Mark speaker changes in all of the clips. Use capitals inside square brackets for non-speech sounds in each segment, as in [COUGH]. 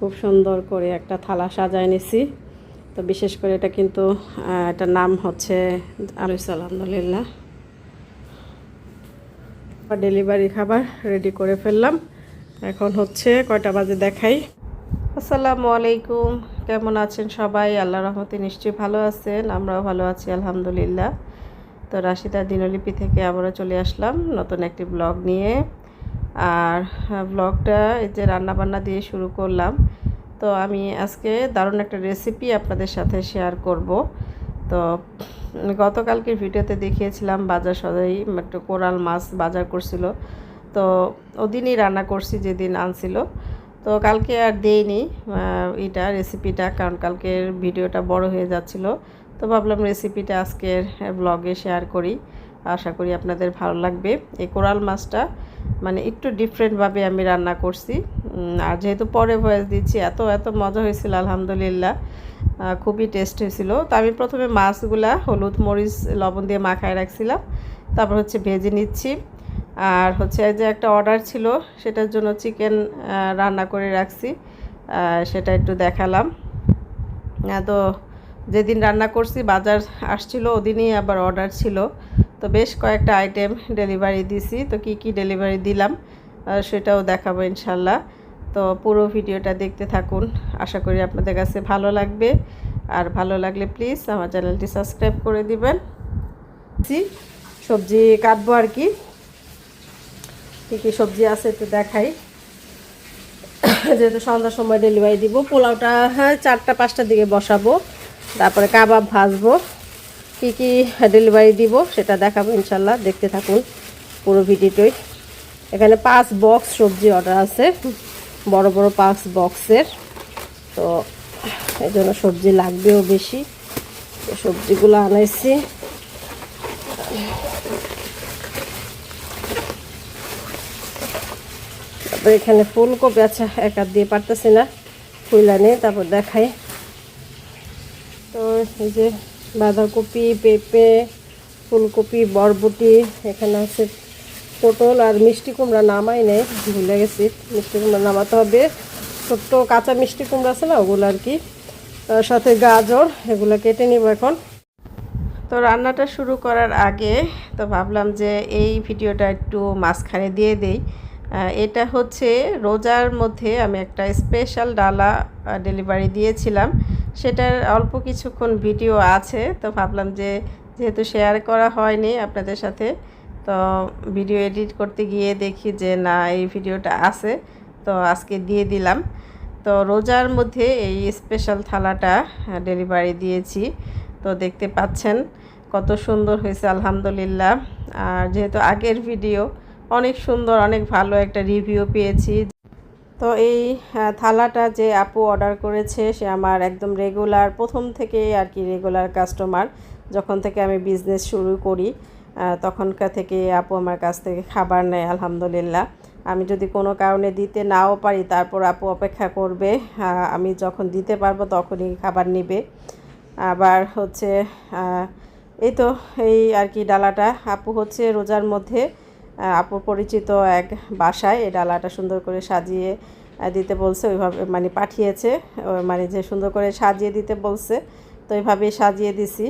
Speaker 1: খুব সুন্দর করে একটা থালা সাজায় নিছি। তো বিশেষ করে এটা কিন্তু এটার নাম হচ্ছে আলুস আলহামদুলিল্লাহ। ডেলিভারি খাবার রেডি করে ফেললাম। এখন হচ্ছে কয়টা বাজে দেখাই। আসসালামু আলাইকুম। কেমন আছেন সবাই? আল্লাহ রহমতে নিশ্চয়ই ভালো আছেন, আমরাও ভালো আছি, আলহামদুলিল্লাহ। তো রাশিদার দিনলিপি থেকে আবারও চলে আসলাম নতুন একটি ব্লগ নিয়ে। আর ব্লগটা এই যে রান্নাবান্না দিয়ে শুরু করলাম। তো আমি আজকে দারুণ একটা রেসিপি আপনাদের সাথে শেয়ার করব। তো গতকালকের ভিডিওতে দেখিয়েছিলাম, বাজার সদাই একটু কোরাল মাছ বাজার করছিল। তো ওদিনই রান্না করছি যেদিন আনছিল। তো কালকে আর দেইনি এটা রেসিপিটা কারণ কালকের ভিডিওটা বড় হয়ে যাচ্ছিল। তো ভাবলাম রেসিপিটা আজকের ব্লগে শেয়ার করি। আশা করি আপনাদের ভালো লাগবে। এই কোরাল মাছটা মানে একটু ডিফারেন্টভাবে আমি রান্না করছি। আর যেহেতু পরে ভয়েস দিচ্ছি, এত এত মজা হয়েছিল, আলহামদুলিল্লাহ। খুবই টেস্ট হয়েছিল। তো আমি প্রথমে মাছগুলা হলুদ, মরিচ, লবণ দিয়ে মাখায় রাখছিলাম। তারপর হচ্ছে ভেজে নিচ্ছি। আর হচ্ছে যে একটা অর্ডার ছিল, সেটার জন্য চিকেন রান্না করে রাখছি। সেটা একটু দেখালাম। তো যেদিন রান্না করছি, বাজার আসছিল, ওদিনই আবার অর্ডার ছিল। তো বেশ কয়েকটা আইটেম ডেলিভারি দিছি। তো কি কি ডেলিভারি দিলাম সেটাও দেখাবো ইনশাল্লাহ। তো পুরো ভিডিওটা দেখতে থাকুন। আশা করি আপনাদের কাছে ভালো লাগবে। আর ভালো লাগলে প্লিজ আমার চ্যানেলটি সাবস্ক্রাইব করে দিবেন। সবজি কাটবো আর কি। কী কী সবজি আছে একটু দেখাই। যেহেতু সন্ধ্যার সময় ডেলিভারি দিব, পোলাওটা হ্যাঁ চারটা, পাঁচটার দিকে বসাবো। তারপরে কাবাব ভাজবো। কী কী ডেলিভারি দিব সেটা দেখাবো ইনশাল্লাহ। দেখতে থাকুন পুরো ভিডিওটাই। এখানে পাঁচ বক্স সবজি অর্ডার আছে। বড় বড় পাঁচ বক্সের তো এই জন্য সবজি লাগবেও বেশি। সবজিগুলো আনাইছি। তারপর এখানে ফুলকপি আচ্ছা এক হাত দিয়ে পারতেছি না। ফুলা নেই তারপর দেখাই। তো এই যে বাঁধাকপি, পেঁপে, ফুলকপি, বরবটি, এখানে আছে পটল আর মিষ্টি কুমড়া নামাই নেই, ভুলে গেছি। মিষ্টি কুমড়া নামাতে হবে। ছোট্ট কাঁচা মিষ্টি কুমড়া আছে না, ওগুলো আর কি। তার সাথে গাজর, এগুলো কেটে নিব এখন। তো রান্নাটা শুরু করার আগে তো ভাবলাম যে এই ভিডিওটা একটু মাঝখানে দিয়ে দেই। এটা হচ্ছে রোজার মধ্যে আমি একটা স্পেশাল ডালা ডেলিভারি দিয়েছিলাম। সেটার অল্প কিছুক্ষণ ভিডিও আছে, তো ভাবলাম যে যেহেতু শেয়ার করা হয়নি আপনাদের সাথে, তো ভিডিও এডিট করতে গিয়ে দেখি যে না, এই ভিডিওটা আছে, তো আজকে দিয়ে দিলাম। তো রোজার মধ্যে এই স্পেশাল থালাটা ডেলিভারি দিয়েছি। তো দেখতে পাচ্ছেন কত সুন্দর হয়েছে, আলহামদুলিল্লাহ। আর যেহেতু আগের ভিডিও অনেক সুন্দর, অনেক ভালো একটা রিভিউ পেয়েছি। তো এই থালাটা যে আপু অর্ডার করেছে, সে আমার একদম রেগুলার প্রথম থেকে আর কি রেগুলার কাস্টমার যখন থেকে আমি বিজনেস শুরু করি তখনকার থেকে আপু আমার কাছ থেকে খাবার নেয়, আলহামদুলিল্লাহ। আমি যদি কোনো কারণে দিতে নাও পারি, তারপর আপু অপেক্ষা করবে। আমি যখন দিতে পারব, তখনই খাবার নিবে। আবার হচ্ছে এই তো এই আর কি ডালাটা। আপু হচ্ছে রোজার মধ্যে আপুর পরিচিত এক বাসায় এই ডালাটা সুন্দর করে সাজিয়ে দিতে বলছে, ওইভাবে মানে পাঠিয়েছে মানে যে সুন্দর করে সাজিয়ে দিতে বলছে, তো এইভাবেই সাজিয়ে দিছি।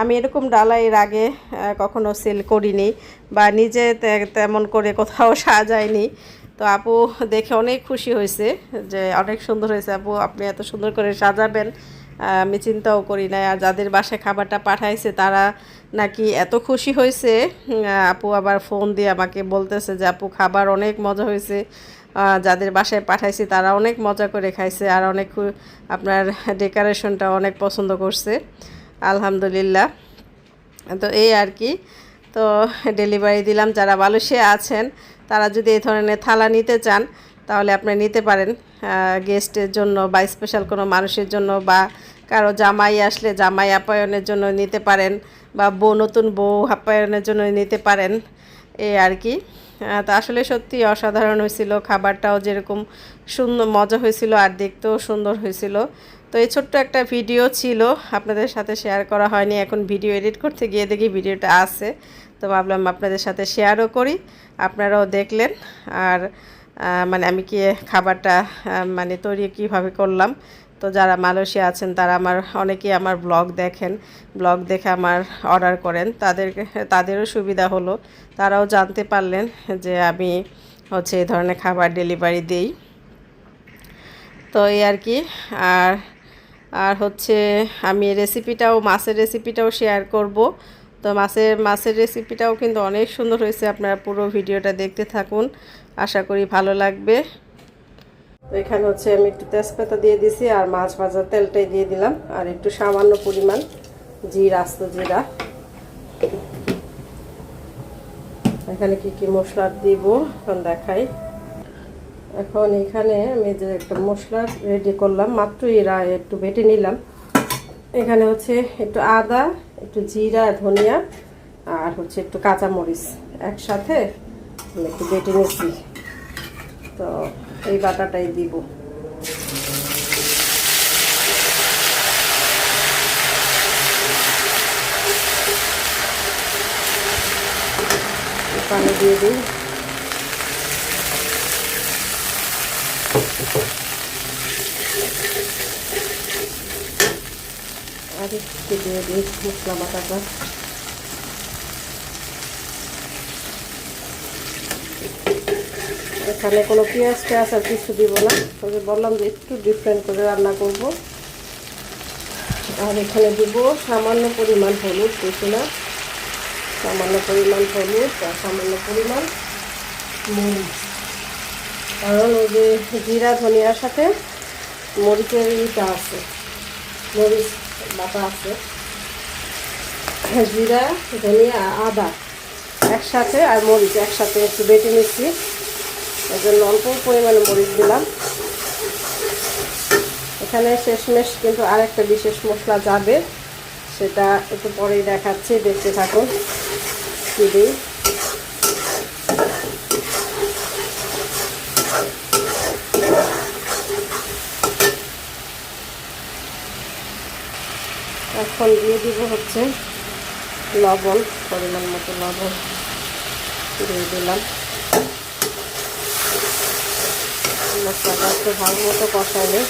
Speaker 1: আমি এরকম ডালা এর আগে কখনো সেল করিনি বা নিজে তেমন করে কোথাও সাজাইনি। তো আপু দেখে অনেক খুশি হয়েছে যে অনেক সুন্দর হয়েছে আপু, আপনি এত সুন্দর করে সাজাবেন। আমি চিন্তাও করি না আর যাদের বাসায় খাবারটা পাঠাইছে তারা নাকি এত খুশি হয়েছে? আপু আবার ফোন দিয়ে আমাকে বলতেছে যে, আপু, খাবার অনেক মজা হয়েছে। যাদের বাসায় পাঠাইছি তারা অনেক মজা করে খাইছে আর অনেক আপনার ডেকোরেশনটা অনেক পছন্দ করছে। আলহামদুলিল্লাহ। তো এই আর কি। তো ডেলিভারি দিলাম। যারা মালয়েশিয়া আছেন, তারা যদি এই ধরনের থালা নিতে চান, তাহলে আপনি নিতে পারেন। গেস্টের জন্য বা স্পেশাল কোনো মানুষের জন্য বা কারও জামাই আসলে জামাই আপ্যায়নের জন্য নিতে পারেন। বা বউ, নতুন বউ আপ্যায়নের জন্য নিতে পারেন এই আর কি। তা আসলে সত্যি অসাধারণ হয়েছিল, খাবারটাও যেরকম সুন্দর, মজা হয়েছিল আর দেখতেও সুন্দর হয়েছিল। তো এই ছোট্ট একটা ভিডিও ছিল, আপনাদের সাথে শেয়ার করা হয়নি, এখন ভিডিও এডিট করতে গিয়ে দেখি ভিডিওটা আছে। তো ভাবলাম আপনাদের সাথে শেয়ারও করি, আপনারাও দেখলেন। আর মানে আমি কি খাবারটা মানে তৈরি কীভাবে করলাম তো যারা মালয়েশিয়া আছেন, তারা আমার, অনেকেই আমার ব্লগ দেখেন, ব্লগ দেখে আমার অর্ডার করেন। তাদের, তাদেরও সুবিধা হলো। তারাও জানতে পারলেন যে আমি হচ্ছে এই ধরনের খাবার ডেলিভারি দিই। তো এই আর কি, আর আর হচ্ছে আমি রেসিপিটাও, মাছের রেসিপিটাও শেয়ার করব। তো মাছের মাছের রেসিপিটাও কিন্তু অনেক সুন্দর হয়েছে। আপনারা পুরো ভিডিওটা দেখতে থাকুন। আশা করি ভালো লাগবে। তো এখানে হচ্ছে আমি একটু তেজপাতা দিয়ে দিছি আর মাছ ভাজার তেলটাই দিয়ে দিলাম। আর একটু সামান্য পরিমাণ জিরা, আস্ত জিরা। এখানে কি কি মশলা দিব? এখন দেখাই। এখন এখানে আমি যে একটা মশলা রেডি করলাম, মাত্র এরা একটু বেটে নিলাম। এখানে হচ্ছে একটু আদা, একটু জিরা, ধনিয়া আর হচ্ছে একটু কাঁচামরিচ একসাথে আমি একটু বেটে নিচ্ছি তো এই বাটাটাই দিব। পানি দিয়ে দিই। আর একটু দিয়ে দিই মশলা বাটাটা। এখানে কোনো পেঁয়াজ টেয়াজ আর কিছু দিব না। তবে বললাম যে একটু ডিফারেন্ট করে রান্না করব। আর এখানে দিব সামান্য পরিমাণ হলুদ বেশি না সামান্য পরিমাণ হলুদ আর সামান্য পরিমাণ মরিচ। কারণ ওই যে জিরা, ধনিয়ার সাথে মরিচের ইটা আছে, মরিচ বাটা আছে। জিরা, ধনিয়া, আদা একসাথে আর মরিচ একসাথে একটু বেটে নিচ্ছি। এর জন্য অল্প পরিমাণে মরিচ দিলাম। এখানে শেষমেশ কিন্তু আরেকটা বিশেষ মশলা যাবে, সেটা একটু পরেই দেখাচ্ছি, দেখতে থাকুন। কী দিই এখন দিয়ে দিব হচ্ছে লবণ, পরিমাণ মতো লবণ। দিয়ে দিলাম। মশলাটা একটু ভালো মতো কষাইলে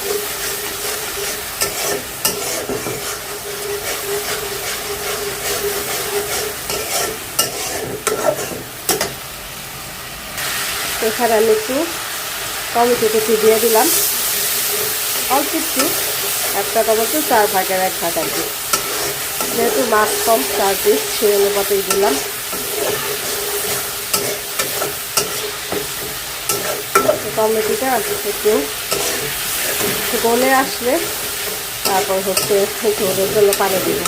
Speaker 1: এখানে আমি একটু টমেটো কুচি দিয়ে দিলাম। অল্প একটু, একটা টমেটো, চার ভাগের এক ভাগ আর কি। যেহেতু মাছ কম, চার পিস সেই অনুপাতেই দিলাম। টমেটোটা একটু গলে আসলে তারপর হচ্ছে ঝোলের জন্য পানি দিব।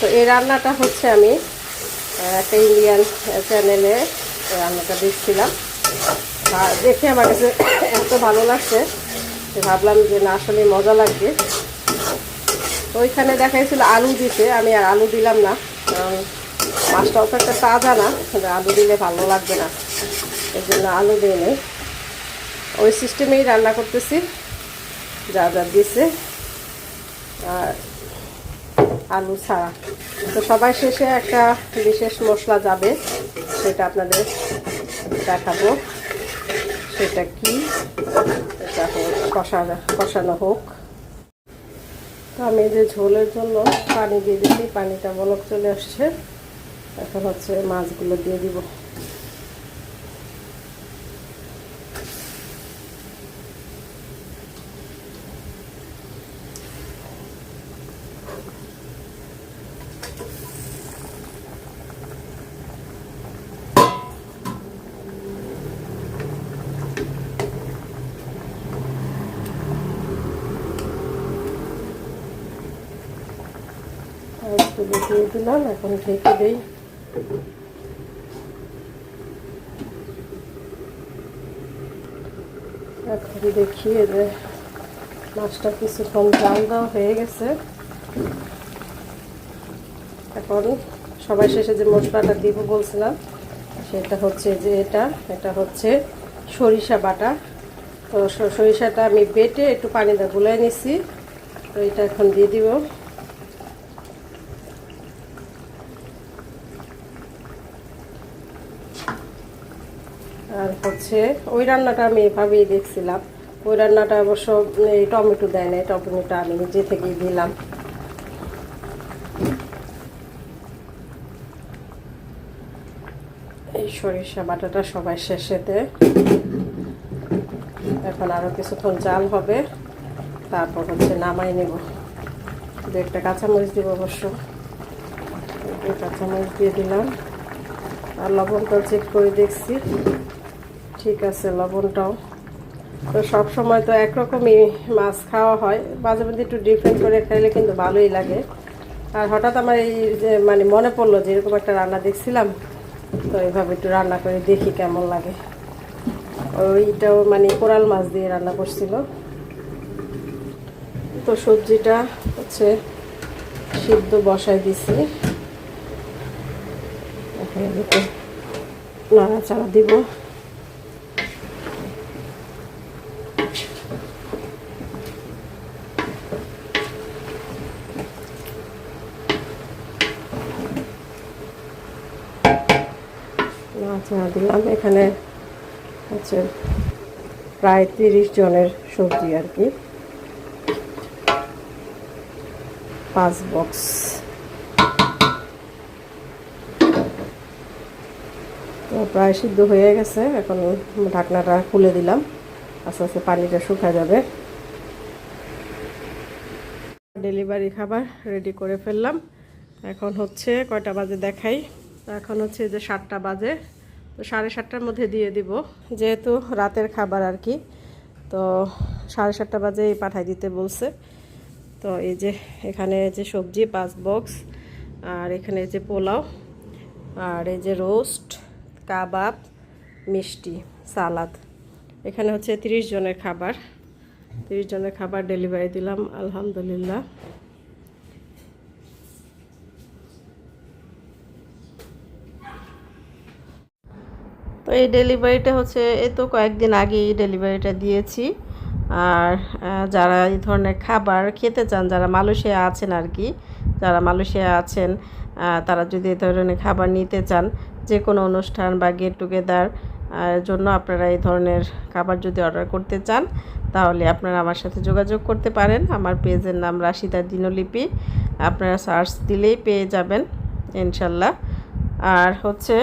Speaker 1: তো এই রান্নাটা হচ্ছে আমি একটা ইন্ডিয়ান চ্যানেলে রান্নাটা দেখছিলাম। আর দেখে আমার কাছে [COUGHS] এত ভালো লাগছে ভাবলাম যে না, আসলে মজা লাগবে। তো ওইখানে দেখাইছিল আলু দিতে, আমি আর আলু দিলাম না। মাছটা অত একটা তাজা না আলু দিলে ভালো লাগবে না। এই জন্য আলু দিয়ে নেই ওই সিস্টেমেই রান্না করতেছি, যা যা দিছে। আর আলু ছাড়া। তো সবাই শেষে একটা বিশেষ মশলা যাবে, সেটা আপনাদের দেখাবো। সেটা কি? এটা হোক, কষা কষানো হোক। তো আমি যে ঝোলের জন্য পানি দিয়ে দিচ্ছি, পানিটা বলক চলে আসছে। এখন হচ্ছে মাছগুলো দিয়ে দিব। মাছগুলো দিয়ে দিলাম, এখন ঢেকে দিই। এখন দেখি এই যে মাছটা কিছুক্ষণ জাল দেওয়া হয়ে গেছে। এখন সবাই শেষে যে মশলাটা দিব বলছিলাম, সেটা হচ্ছে যে এটা এটা হচ্ছে সরিষা বাটা। তো সরিষাটা আমি বেটে একটু পানিতে গুলাই নিছি। তো এটা এখন দিয়ে দিব। আর হচ্ছে ওই রান্নাটা আমি এভাবেই দেখছিলাম। ওই রান্নাটা অবশ্য এই টমেটো দেয় না টমেটোটা আমি নিজে থেকেই দিলাম। এই সরিষা বাটাটা সবাই শেষেতে এখন আরও কিছুক্ষণ জাল হবে, তারপর হচ্ছে নামাই নেব। দু একটা কাঁচামরিচ দিব অবশ্য। কাঁচামরিচ দিয়ে দিলাম। আর লবণটা চেক করে দেখছি। ঠিক আছে, লবণটাও। তো সব সময় তো একরকমই মাছ খাওয়া হয়। মাঝে মধ্যে একটু ডিফারেন্ট করে খাইলে কিন্তু ভালোই লাগে। আর হঠাৎ আমার এই যে মানে মনে পড়ল যে, এরকম একটা রান্না দেখছিলাম, তো এইভাবে একটু রান্না করে দেখি কেমন লাগে। ওইটাও মানে কোরাল মাছ দিয়ে রান্না করছিল। তো সবজিটা হচ্ছে সিদ্ধ বসাই দিছি। নাড়াচাড়া দিব। নাড়াচাড়া দিলাম। এখানে হচ্ছে প্রায় তিরিশ জনের সবজি আর কি। পাঁচ বক্স। তো প্রায় সিদ্ধ হয়ে গেছে। এখন ঢাকনাটা খুলে দিলাম। আস্তে আস্তে পানিটা শুকা যাবে। ডেলিভারি খাবার রেডি করে ফেললাম। এখন হচ্ছে কয়টা বাজে দেখাই। এখন হচ্ছে যে সাতটা বাজে। তো সাড়ে সাতটার মধ্যে দিয়ে দিব। যেহেতু রাতের খাবার আর কি, তো সাড়ে সাতটা বাজে পাঠাই দিতে বলছে। তো এই যে এখানে যে সবজি, পাঁচ বক্স, আর এখানে যে পোলাও, আর এই যে রোস্ট, কাবাব, মিষ্টি, সালাদ। এখানে হচ্ছে তিরিশ জনের খাবার। তিরিশ জনের খাবার ডেলিভারি দিলাম, আলহামদুলিল্লাহ। এই ডেলিভারিটা হচ্ছে এ তো কয়েকদিন আগে এই ডেলিভারিটা দিয়েছি। আর যারা এই ধরনের খাবার খেতে চান, যারা মালয়েশিয়া আছেন আর কি যারা মালয়েশিয়া আছেন তারা যদি এই ধরনের খাবার নিতে চান যে কোনো অনুষ্ঠান বা গেট টুগেদার জন্য আপনারা এই ধরনের খাবার যদি অর্ডার করতে চান, তাহলে আপনারা আমার সাথে যোগাযোগ করতে পারেন। আমার পেজের নাম রাশিদা দিনলিপি। আপনারা সার্চ দিলেই পেয়ে যাবেন, ইনশাল্লাহ। আর হচ্ছে